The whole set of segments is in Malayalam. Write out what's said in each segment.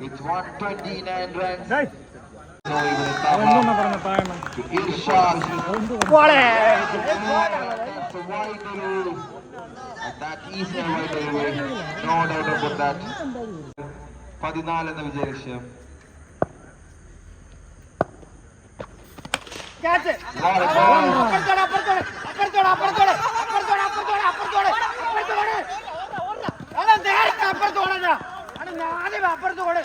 It's 129 runs. Day, So എന്തുന്നാ Taha പറഞ്ഞ താഴെ to Irshad. That's a wide delivery. And that is a wide delivery. No doubt about that. പതിനാല് എന്ന വിജയലക്ഷ്യം ക്യാച്ച്. What a ball. അപ്പുറത്തോട്, അപ്പുറത്തോട്, അപ്പുറത്തോട്, അപ്പുറത്തോട്, അപ്പുറത്തോട്, അപ്പുറത്തോട്, അപ്പുറത്തോട്, അപ്പുറത്തോട്. നേരത്തെ അപ്പുറത്തോട് എടാ, ഞാൻ ആദ്യമേ അപ്പുറത്തോട്.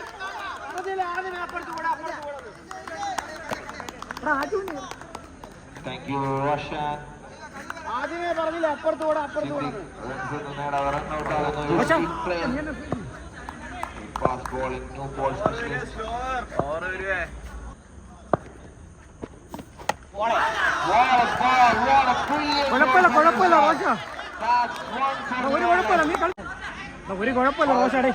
അതിൽ ആദ്യമേ അപ്പുറത്തോട്, അപ്പുറത്തോട്. എടാ, ആദ്യമേ. Thank ആദ്യമേ പറഞ്ഞില്ല അപ്പുറത്ത് കൂടെ അപ്പുറത്ത് brilliant കുഴപ്പമില്ല കുഴപ്പമില്ല റോഷ ഒരു കുഴപ്പമില്ല നീ കളി ഒരു കുഴപ്പമില്ല റോഷാടേ.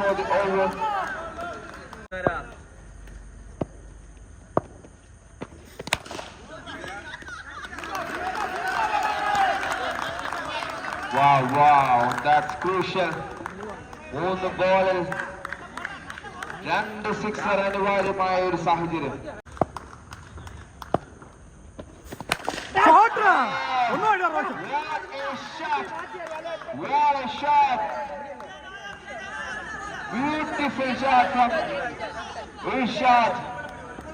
Wow, wow, that's crucial. മൂന്ന് ബോളിൽ രണ്ട് സിക്സർ അനിവാര്യമായ ഒരു സാഹചര്യം What a shot! What a shot! Beautiful shot from Irshad.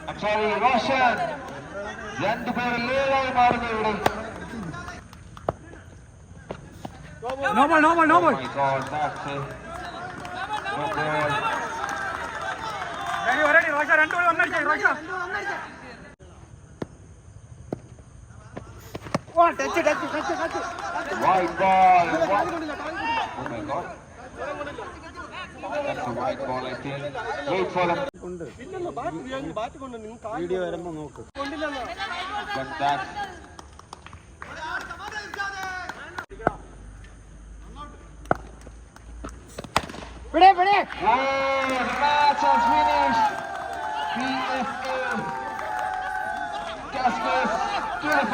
I'm sorry, Roshan. രണ്ടുപേരും ലേവായി മാറുന്നു ഇവിടെ no ball no ball Oh no ball my God, that's a no ball. Ready ready Rocher രണ്ടു goal വന്നടിച്ചേ Rocher oh touch touch touch touch White ball. What? Oh my Video വരുമ്പോ നോക്ക് But that. വിടെ വിടെ Oh, the match has finished. PFA Cascades to the